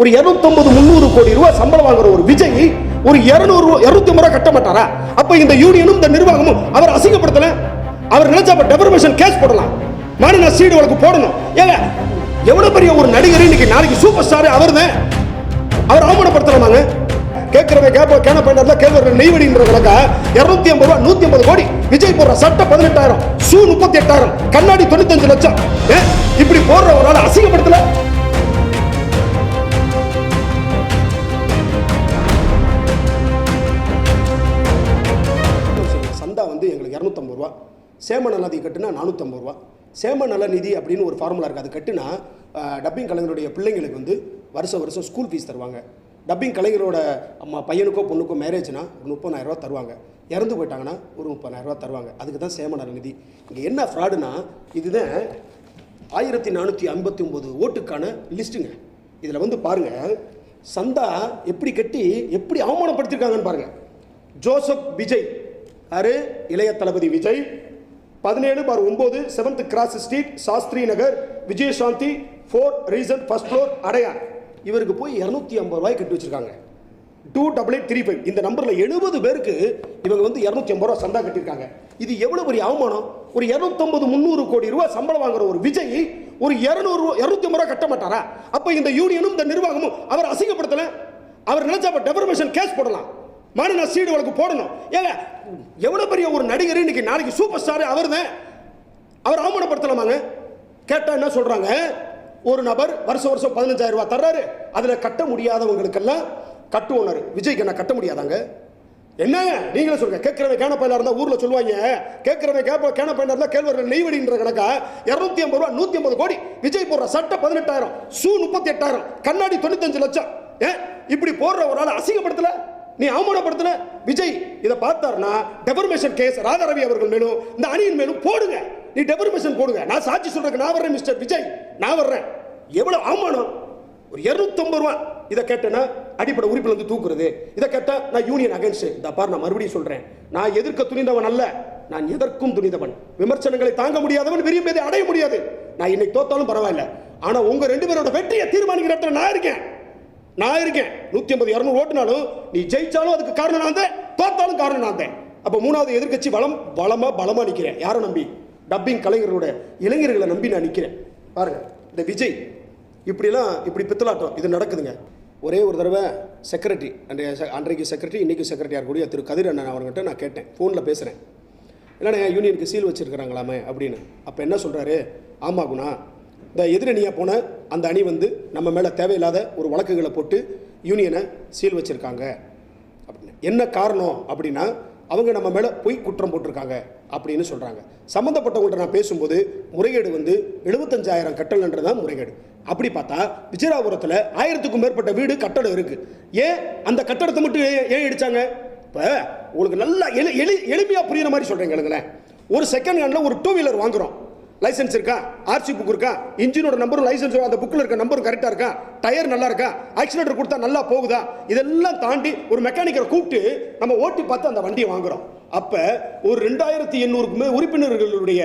ஒரு இருநூத்தம்பது முந்நூறு கோடி ரூபாய் சம்பளம் வாங்குற ஒரு விஜய் ஒரு இருநூறு இருநூத்தி ரூபாய் கட்ட மாட்டாரா? அப்ப இந்த யூனியனும் இந்த நிர்வாகமும் அவர் அசிங்கப்படுத்தல? அவர் நினைச்சா அப்போ டெபர்மேஷன் கேஸ் போடலாம். மாநில சீடு வழக்கு போடணும். ஏங்க எவ்வளவு பெரிய ஒரு நடிகர் இன்னைக்கு நாளைக்கு சூப்பர் ஸ்டார் அவர்தான் அவர் அவமானப்படுத்தலாமாங்க? கேட்கிறவன் கேப்ப கேன பண்ணல கேள்வி நெய்வடின்ற கணக்கா? இரநூத்தி ஐம்பது ரூபா நூத்தி ஐம்பது கோடி. விஜய் போடுற சட்டை பதினெட்டாயிரம் ஷூ முப்பத்தி எட்டாயிரம் கண்ணாடி தொண்ணூத்தஞ்சு லட்சம். ஏ, இப்படி போடுற ஒரு அசிங்கப்படுத்தல? இரநூத்தம்பது ரூபா. சேம நலநிதி கட்டுனா நானூற்றம்பது ரூபா. சேம நலநிதி அப்படின்னு ஒரு ஃபார்முலா இருக்குது அது கட்டுனா டப்பிங் கலைஞருடைய பிள்ளைங்களுக்கு வந்து வருஷம் வருஷம் ஸ்கூல் ஃபீஸ் தருவாங்க. டப்பிங் கலைஞரோட அம்மா பையனுக்கோ பொண்ணுக்கோ மேரேஜ்னா ஒரு முப்பதாயிரரூவா தருவாங்க. இறந்து போயிட்டாங்கன்னா ஒரு முப்பதாயிரரூவா தருவாங்க. அதுக்கு தான் சேம நலநிதி இங்கே என்ன ஃப்ராடுனா இதுதான் ஆயிரத்தி நானூற்றி ஐம்பத்தி ஒம்பது ஓட்டுக்கான லிஸ்ட்டுங்க இதில் வந்து பாருங்க சந்தா எப்படி கட்டி எப்படி அவமானப்படுத்திருக்காங்கன்னு பாருங்க. ஜோசப் விஜய் அரு இளைய தளபதி விஜய் பதினேழு பார் ஒன்பது seventh cross street Shastri Nagar Vijayashanti four reason first floor Adyar. இவருக்கு போய் இரநூத்தி ஐம்பது ரூபாய் கட்டி வச்சிருக்காங்க. Two double eight three five இந்த நம்பரில் எழுபது பேருக்கு இவங்க வந்து இரநூத்தி ஐம்பது ரூபா சந்தா கட்டியிருக்காங்க. இது எவ்வளோ பெரிய அவமானம்? ஒரு இரநூத்தம்பது முந்நூறு கோடி ரூபா சம்பளம் வாங்குற ஒரு விஜய் ஒரு இரநூறு இரநூத்தி ஐம்பது ரூபா கட்ட மாட்டாரா? அப்போ இந்த யூனியனும் இந்த நிர்வாகமும் அவர் அசிங்கப்படுத்தலை? அவர் நினைச்சா அப்ப டெபர்மேஷன் கேஸ் போடலாம். மாநில சீடு வழக்கு போடணும். ஏங்க எவ்வளோ பெரிய ஒரு நடிகர் இன்னைக்கு நாளைக்கு சூப்பர் ஸ்டார் அவர்தான் அவர் அவமானப்படுத்தலாமாங்க? கேட்டால் என்ன சொல்கிறாங்க ஒரு நபர் வருஷம் வருஷம் பதினஞ்சாயிரம் ரூபா தர்றாரு. அதில் கட்ட முடியாதவங்களுக்கெல்லாம் கட்டுவோனர் விஜய்க்கு என்ன கட்ட முடியாதாங்க? என்னங்க நீங்களே சொல்லுங்க. கேட்குறவன் கேன பையனா இருந்தால் ஊரில் சொல்லுவாங்க. கேட்கிறவன் கேப்ப கேன பையனா இருந்தால் கேள்வர் நெய்வடின்ற கணக்கா? இரநூத்தி ஐம்பது ரூபா நூற்றி ஐம்பது கோடி. விஜய் போடுற சட்டை பதினெட்டாயிரம் ஷூ முப்பத்தி எட்டாயிரம் கண்ணாடி தொண்ணூத்தஞ்சு லட்சம். ஏன் இப்படி போடுற ஒரு ஆள் அசிங்கப்படுத்தலை? நீ அவமானப்படுத்தின விஜய் இதை பார்த்தாருன்னா டெபர்மேஷன் கேஸ் ராதாரவி அவர்கள் மேலும் இந்த அணியின் மேலும் போடுங்க. நீ டெபர்மேஷன் போடுங்க. நான் சாட்சி சொல்றதுக்கு நான் வர்றேன் மிஸ்டர் விஜய். நான் வர்றேன். எவ்வளவு அவமானம்? ஒரு 250 ரூபா. இதை கேட்டேன்னா அடிப்படை உறுப்பில் வந்து தூக்குறது. இதை கேட்டால் நான் யூனியன் அகேன்ஸ்ட் இந்த பார் நான் மறுபடியும் சொல்கிறேன் நான் எதிர்க்க துணிந்தவன் அல்ல. நான் எதற்கும் துணிந்தவன். விமர்சனங்களை தாங்க முடியாதவன் விரும்பியதை அடைய முடியாது. நான் இன்னைக்கு தோத்தாலும் பரவாயில்ல. ஆனால் உங்கள் ரெண்டு பேரோட வெற்றியை தீர்மானிக்கிற இடத்துல நான் இருக்கேன். நான் இருக்கேன். நூத்தி ஐம்பது இரநூறு ஓட்டுனாலும் நீ ஜெயிச்சாலும் அதுக்கு காரணம் நான் தான். தோத்தாலும் காரணம் நான் தான். அப்ப மூணாவது எதிர்க்கட்சி பலம் பலமா பலமா நிக்கிறேன். யாரை நம்பி? டப்பிங் கலைஞரோட இளைஞர்களை நம்பி நான் நிக்கிறேன். பாருங்க இந்த விஜய் இப்படிலாம் இப்படி பித்தலாட்டம் இது நடக்குதுங்க. ஒரே ஒரு தடவை செக்ரட்டரி அன்றைய அன்றைக்கு செக்ரட்டரி இன்னைக்கு செக்ரட்டரியாக கூடிய திரு கதிர் அண்ணன் அவர்கிட்ட நான் கேட்டேன். ஃபோனில் பேசுகிறேன் இல்லைண்ணே யூனியனுக்கு சீல் வச்சிருக்கிறாங்களாமே அப்படின்னு. அப்போ என்ன சொல்கிறாரு ஆமாம் குணா இந்த எதிரணியாக போன அந்த அணி வந்து நம்ம மேலே தேவையில்லாத ஒரு வழக்குகளை போட்டு யூனியனை சீல் வச்சிருக்காங்க. அப்படின்னு. என்ன காரணம் அப்படின்னா அவங்க நம்ம மேலே பொய் குற்றம் போட்டிருக்காங்க அப்படின்னு சொல்கிறாங்க சம்மந்தப்பட்டவங்கள்ட்ட நான் பேசும்போது முறைகேடு வந்து எழுபத்தஞ்சாயிரம் கட்டல்ன்றது தான் முறைகேடு. அப்படி பார்த்தா விஜயராபுரத்தில் ஆயிரத்துக்கும் மேற்பட்ட வீடு கட்டடம் இருக்குது ஏன்? அந்த கட்டடத்தை மட்டும் ஏன் இடித்தாங்க இப்போ உங்களுக்கு நல்லா எளி எளி எளிமையாக புரியுற மாதிரி சொல்கிறேன் ஒரு செகண்ட் ஹேண்டில் ஒரு டூ வீலர் வாங்குறோம். லைசென்ஸ் இருக்கா? ஆர்சி புக் இருக்கா? இன்ஜினோட நம்பரும் லைசென்ஸ் அந்த புக்கில் இருக்க நம்பரும் கரெக்டாக இருக்கா? டயர் நல்லா இருக்கா? ஆக்சிலேட்டர் கொடுத்தா நல்லா போகுதா? இதெல்லாம் தாண்டி ஒரு மெக்கானிக்கரை கூப்பிட்டு நம்ம ஓட்டி பார்த்து அந்த வண்டியை வாங்குறோம். அப்போ ஒரு ரெண்டாயிரத்தி எண்ணூறுக்குமே உறுப்பினர்களுடைய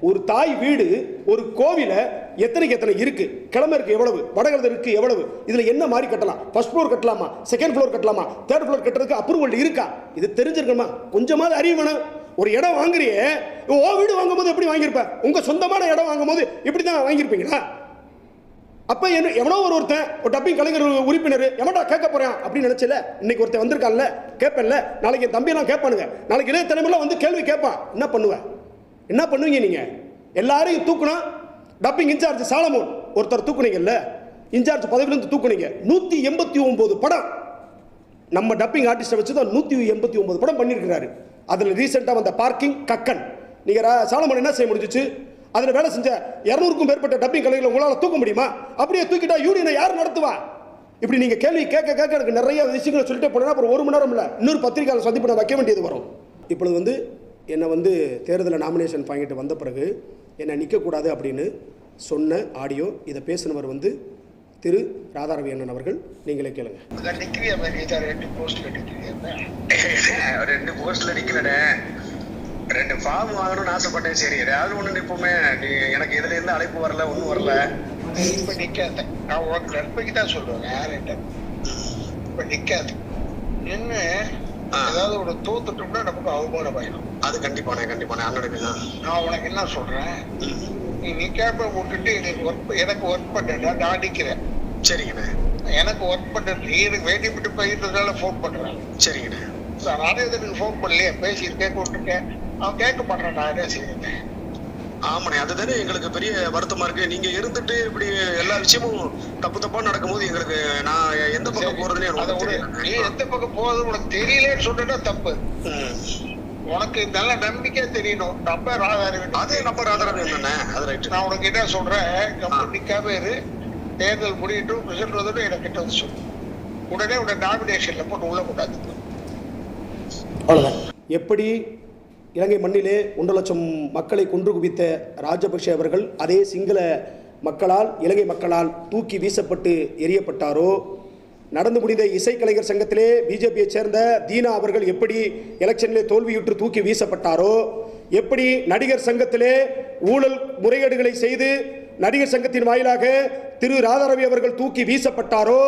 ஒரு தாய் வீடு ஒரு கோவில எத்தனைக்கு எத்தனை இருக்கு? கிழமை இருக்கு எவ்வளவு? வடகிழது இருக்கு எவ்வளவு? இதுல என்ன மாதிரி கட்டலாம்? ஃபர்ஸ்ட் ஃப்ளோர் கட்டலாமா? செகண்ட் ஃப்ளோர் கட்டலாமா? தேர்ட் ஃப்ளோர் கட்டுறதுக்கு அப்ரூவல் இருக்கா? இது தெரிஞ்சிருக்கணுமா? கொஞ்சமாவது அறிவு வேணும். ஒரு இடம் வாங்குறியே ஓ வீடு வாங்கும்போது எப்படி வாங்கியிருப்ப? உங்கள் சொந்தமான இடம் வாங்கும்போது இப்படி தான் வாங்கியிருப்பீங்களா? அப்போ என்ன எவனோ ஒரு ஒருத்தன் ஒரு டப்பிங் கலைஞர் உறுப்பினர் எவன்டா கேட்க போகிறான் அப்படின்னு நினச்சல இன்னைக்கு ஒருத்தன் வந்திருக்கான்ல கேட்பேன்ல நாளைக்கு என் தம்பியெல்லாம் கேட்பானுங்க. நாளைக்கு இளைய தலைமையில வந்து கேள்வி கேட்பான் என்ன பண்ணுவேன் என்ன பண்ணுவீங்க நீங்கள் எல்லாரையும் தூக்கணும் டப்பிங் இன்சார்ஜ் சாலமோன் ஒருத்தர் தூக்குனீங்கல்ல இன்சார்ஜ் பதவியிலிருந்து தூக்குனீங்க. நூற்றி எண்பத்தி ஒம்பது படம். நம்ம டப்பிங் ஆர்டிஸ்ட்டை வச்சு தான் நூற்றி எண்பத்தி ஒம்பது படம் பண்ணியிருக்கிறாரு. அதில் ரீசெண்டாக வந்த பார்க்கிங் கக்கன். நீங்கள் சாலமன் என்ன செய்ய முடிஞ்சிச்சு? அதில் வேலை செஞ்ச இரநூறுக்கும் மேற்பட்ட டப்பிங் கலைகளை உங்களால் தூக்க முடியுமா? அப்படியே தூக்கிட்டா யூனியனை யார் நடத்துவா? இப்படி நீங்கள் கேள்வி கேட்க கேட்க எனக்கு நிறைய விஷயங்களை சொல்லிட்டு போனேன்னா அப்புறம் ஒரு மணி நேரம் இல்லை இன்னொரு பத்திரிகையாளர் சந்திப்பு நான் வைக்க வேண்டியது வரும். இப்பொழுது வந்து என்னை வந்து தேர்தலில் நாமினேஷன் வாங்கிட்டு வந்த பிறகு என்னை நிற்கக்கூடாது அப்படின்னு சொன்ன ஆடியோ இதை பேசினவர் வந்து திரு ராதாரவி அண்ணன் அவர்கள் நீங்களே கேளுங்க. ரெண்டு போஸ்ட்ல நிக்கிறியா ரெண்டு போஸ்ட்ல நிக்கலடே ரெண்டு ஃபார்ம் வாங்கணும்னு ஆசைப்பட்டேன். சரி ஏதாவது ஒண்ணு நிப்போமே. நீ எனக்கு இதுல இருந்து அழைப்பு வரல ஒண்ணும் வரல. இப்ப நிக்காத. நான் உனக்கு நன்மைக்கு தான் சொல்லுவேன் யார்கிட்ட இப்ப நிக்காது. நின்னு ஆ. ஏதாவது ஒரு தோத்துட்டோம்னா நமக்கு அவமானம் ஆயிடும் அது கண்டிப்பாண்ணே கண்டிப்பாண்ணே அண்ணனுக்கு தான். நான் உனக்கு என்ன சொல்றேன். நீ நிக்காம விட்டுட்டு எனக்கு ஒர்க் எனக்கு ஒர்க் பண்ண நான் நிக்கிறேன் சரிங்கண்ணே. எனக்கு ஒர்க் பண்ண நீ எனக்கு வேண்டி விட்டு போயிட்டதால ஃபோன் பண்றேன். சரிங்கண்ணே. நானே எனக்கு ஃபோன் பண்ணலையே பேசியிருக்கேன் கொண்டிருக்கேன் அவன் கேட்க மாட்டேன் நான் என்ன செய்யறேன் ஆமாண்ணே அதுதானே எங்களுக்கு பெரிய வருத்தமா இருக்கு. நீங்க இருந்துட்டு இப்படி எல்லா விஷயமும் தப்பு தப்பா நடக்கும்போது எங்களுக்கு நான் எந்த பக்கம் போறதுன்னு நீ எந்த பக்கம் போகுது உனக்கு தெரியலன்னு சொன்னா தப்பு. உனக்கு நல்ல நம்பிக்கை தெரியணும். நம்ம ராதாரி அது நம்ம ராதாரன் என்னண்ணே அது ரைட்டு நான் உனக்கு என்ன சொல்றேன் கம்பெனி நிக்காம தேர்தல் முடியட்டும் ரிசல்ட் வந்து எனக்கு கிட்ட வந்து சொல்லு. உடனே உடனே நாமினேஷன்ல போட்டு உள்ள கூடாது அவ்வளோதான் எப்படி இலங்கை மண்ணிலே ஒன்றரை லட்சம் மக்களை கொன்று குவித்த ராஜபக்ஷ அவர்கள் அதே சிங்கள மக்களால் இலங்கை மக்களால் தூக்கி வீசப்பட்டு எரியப்பட்டாரோ? நடந்து முடிந்த இசைக்கலைஞர் சங்கத்திலே பிஜேபியை சேர்ந்த தீனா அவர்கள் எப்படி எலெக்ஷனிலே தோல்வியுற்று தூக்கி வீசப்பட்டாரோ எப்படி நடிகர் சங்கத்திலே ஊழல் முறைகேடுகளை செய்து நடிகர் சங்கத்தின் வாயிலாக திரு ராதாரவி அவர்கள் தூக்கி வீசப்பட்டாரோ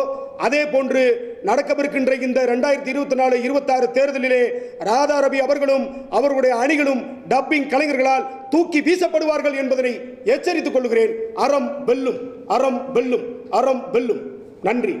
அதே போன்று நடக்கவிருக்கின்ற இந்த ரெண்டாயிரத்தி இருபத்தி நாலு இருபத்தாறு தேர்தலிலே ராதாரவி அவர்களும் அவர்களுடைய அணிகளும் டப்பிங் கலைஞர்களால் தூக்கி வீசப்படுவார்கள் என்பதனை எச்சரித்துக் கொள்கிறேன். அறம் வெல்லும் அறம் வெல்லும் அறம் வெல்லும். நன்றி.